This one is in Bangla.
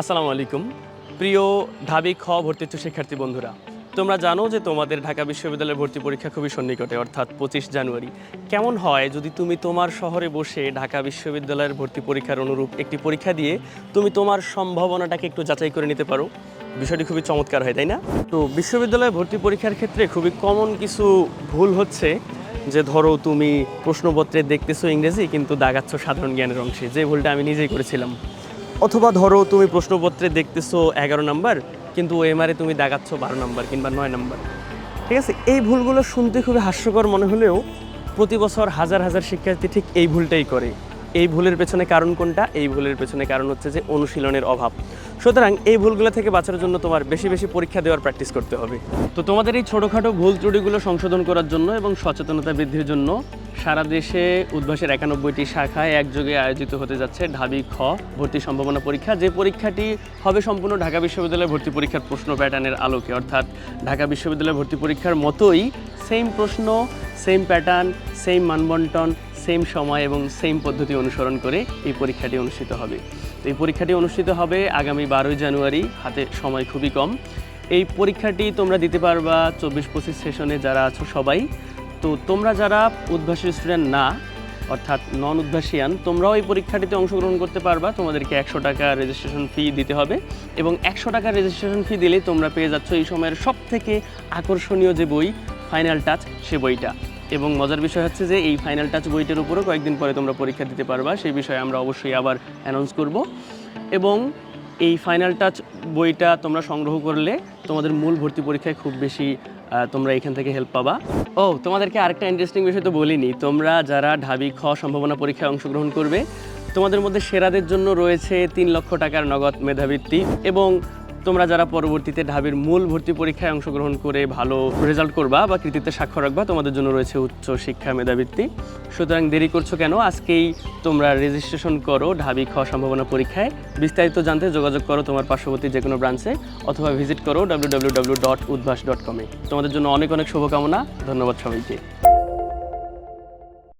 আসসালামু আলাইকুম। প্রিয় ঢাবি খ ভর্তিচ্ছ শিক্ষার্থী বন্ধুরা, তোমরা জানো যে তোমাদের ঢাকা বিশ্ববিদ্যালয়ের ভর্তি পরীক্ষা খুবই সন্নিকটে, অর্থাৎ পঁচিশ জানুয়ারি। কেমন হয় যদি তুমি তোমার শহরে বসে ঢাকা বিশ্ববিদ্যালয়ের ভর্তি পরীক্ষার অনুরূপ একটি পরীক্ষা দিয়ে তুমি তোমার সম্ভাবনাটাকে একটু যাচাই করে নিতে পারো? বিষয়টি খুবই চমৎকার হয়, তাই না? তো বিশ্ববিদ্যালয়ে ভর্তি পরীক্ষার ক্ষেত্রে খুবই কমন কিছু ভুল হচ্ছে। যে ধরো তুমি প্রশ্নপত্রে দেখতেছো ইংরেজি, কিন্তু দাগাচ্ছ সাধারণ জ্ঞানের অংশে। যে ভুলটা আমি নিজেই করেছিলাম। অথবা ধরো তুমি প্রশ্নপত্রে দেখতেছো এগারো নাম্বার, কিন্তু ওএমআরে তুমি দাগাচ্ছ বারো নাম্বার কিংবা নয় নাম্বার। ঠিক আছে? এই ভুলগুলো শুনতে খুবই হাস্যকর মনে হলেও প্রতি বছর হাজার হাজার শিক্ষার্থী ঠিক এই ভুলটাই করে। এই ভুলের পেছনে কারণ কোনটা? এই ভুলের পেছনে কারণ হচ্ছে যে অনুশীলনের অভাব। সুতরাং এই ভুলগুলো থেকে বাঁচার জন্য তোমার বেশি বেশি পরীক্ষা দেওয়ার প্র্যাকটিস করতে হবে। তো তোমাদের এই ছোটোখাটো ভুল ত্রুটিগুলো সংশোধন করার জন্য এবং সচেতনতা বৃদ্ধির জন্য সারা দেশে উদ্ভাসের একানব্বইটি শাখায় একযোগে আয়োজিত হতে যাচ্ছে ঢাবি খ ভর্তি সম্ভাবনা পরীক্ষা। যে পরীক্ষাটি হবে সম্পূর্ণ ঢাকা বিশ্ববিদ্যালয়ের ভর্তি পরীক্ষার প্রশ্ন প্যাটার্নের আলোকে। অর্থাৎ ঢাকা বিশ্ববিদ্যালয়ের ভর্তি পরীক্ষার মতোই সেম প্রশ্ন সেম প্যাটার্ন সেম মানবন্টন সেম সময় এবং সেম পদ্ধতি অনুসরণ করে এই পরীক্ষাটি অনুষ্ঠিত হবে। এই পরীক্ষাটি অনুষ্ঠিত হবে আগামী বারোই জানুয়ারি। হাতে সময় খুবই কম। এই পরীক্ষাটি তোমরা দিতে পারবা চব্বিশ পঁচিশ সেশনে যারা আছো সবাই। তো তোমরা যারা উদ্ভাসী স্টুডেন্ট না, অর্থাৎ নন উদ্ভাসিয়ান তোমরাও এই পরীক্ষাটিতে অংশগ্রহণ করতে পারবা। তোমাদেরকে একশো টাকা রেজিস্ট্রেশন ফি দিতে হবে এবং একশো টাকা রেজিস্ট্রেশন ফি দিলে তোমরা পেয়ে যাচ্ছ এই সময়ের সব থেকে আকর্ষণীয় যে বই ফাইনাল টাচ সে বইটা। এবং মজার বিষয় হচ্ছে যে এই ফাইনাল টাচ বইটার উপরও কয়েকদিন পরে তোমরা পরীক্ষা দিতে পারবা, সেই বিষয়ে আমরা অবশ্যই আবার অ্যানাউন্স করব। এবং এই ফাইনাল টাচ বইটা তোমরা সংগ্রহ করলে তোমাদের মূল ভর্তি পরীক্ষায় খুব বেশি তোমরা এখান থেকে হেল্প পাবা। ও, তোমাদেরকে আরেকটা ইন্টারেস্টিং বিষয় তো বলিনি। তোমরা যারা ঢাবি খ সম্ভাবনা পরীক্ষায় অংশগ্রহণ করবে, তোমাদের মধ্যে সেরাদের জন্য রয়েছে তিন লক্ষ টাকার নগদ মেধাবৃত্তি এবং তোমরা যারা পরবর্তীতে ঢাবির মূল ভর্তি পরীক্ষায় অংশগ্রহণ করে ভালো রেজাল্ট করবা বা কৃতিত্বে স্বাক্ষর রাখবা, তোমাদের জন্য রয়েছে উচ্চ শিক্ষা মেধাবৃত্তি। সুতরাং দেরি করছ কেন? আজকেই তোমরা রেজিস্ট্রেশন করো ঢাবি খ সম্ভাবনা পরীক্ষায়। বিস্তারিত জানতে যোগাযোগ করো তোমার পার্শ্ববর্তী যে কোনো ব্রাঞ্চে অথবা ভিজিট করো W W W dot Udvash dot কমে তোমাদের জন্য অনেক অনেক শুভকামনা। ধন্যবাদ সবাইকে।